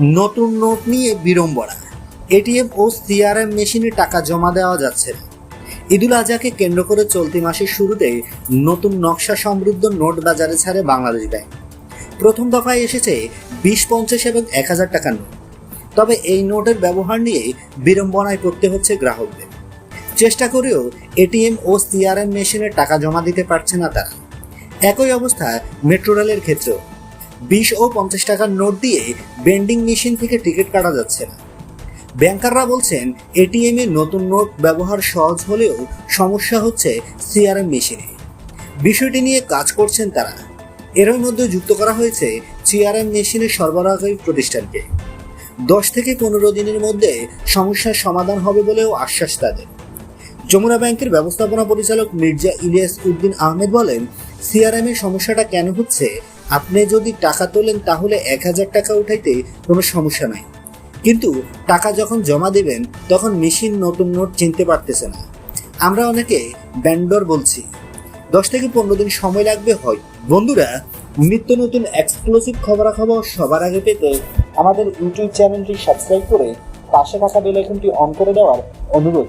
নতুন নোট নিয়ে বিড়ম্বনা। এটিএম ও সিআরএম মেশিনে টাকা জমা দেওয়া যাচ্ছে না। ঈদুল আজহাকে কেন্দ্র করে চলতি মাসের শুরুতে নতুন নকশা সমৃদ্ধ নোট বাজারে ছাড়ে বাংলাদেশ ব্যাংক। প্রথম দফায় এসেছে বিশ, পঞ্চাশ এবং এক হাজার টাকার নোট। তবে এই নোটের ব্যবহার নিয়ে বিড়ম্বনায় পড়তে হচ্ছে গ্রাহকদের। চেষ্টা করেও এটিএম ও সিআরএম মেশিনে টাকা জমা দিতে পারছে না তারা। একই অবস্থা মেট্রো রেলের ক্ষেত্রেও। বিশ ও পঞ্চাশ টাকার নোট দিয়ে বেন্ডিং মেশিন থেকে টিকিট কাটা যাচ্ছে না। ব্যাংকাররা বলছেন এটিএম এ নতুন নোট ব্যবহার সহজ হলেও সমস্যা হচ্ছে সিআরএম মেশিনে বিষয়টি নিয়ে কাজ করছেন তারা। এরই মধ্যে যুক্ত করা হয়েছে সিআরএম মেশিনের সরবরাহকারী প্রতিষ্ঠানকে। দশ থেকে পনেরো দিনের মধ্যে সমস্যার সমাধান হবে বলেও আশ্বাস তাদের। যমুনা ব্যাংকের ব্যবস্থাপনা পরিচালক মির্জা ইলিয়াস উদ্দিন আহমেদ বলেন সিআরএম এর সমস্যাটা কেন হচ্ছে আপনি যদি টাকা তোলেন তাহলে এক হাজার টাকা উঠাইতে কোনো সমস্যা নাই। কিন্তু টাকা যখন জমা দেবেন, তখন মেশিন নতুন নোট চিনতে পারতেছে না। আমরা অনেকে ব্যান্ডর বলছি, দশ থেকে পনেরো দিন সময় লাগবে হয়। বন্ধুরা, নিত্য নতুন এক্সক্লুসিভ খবরাখবর সবার আগে পেতে আমাদের ইউটিউব চ্যানেলটি সাবস্ক্রাইব করে পাশে থাকা বেল আইকনটি অন করে দেওয়ার অনুরোধ।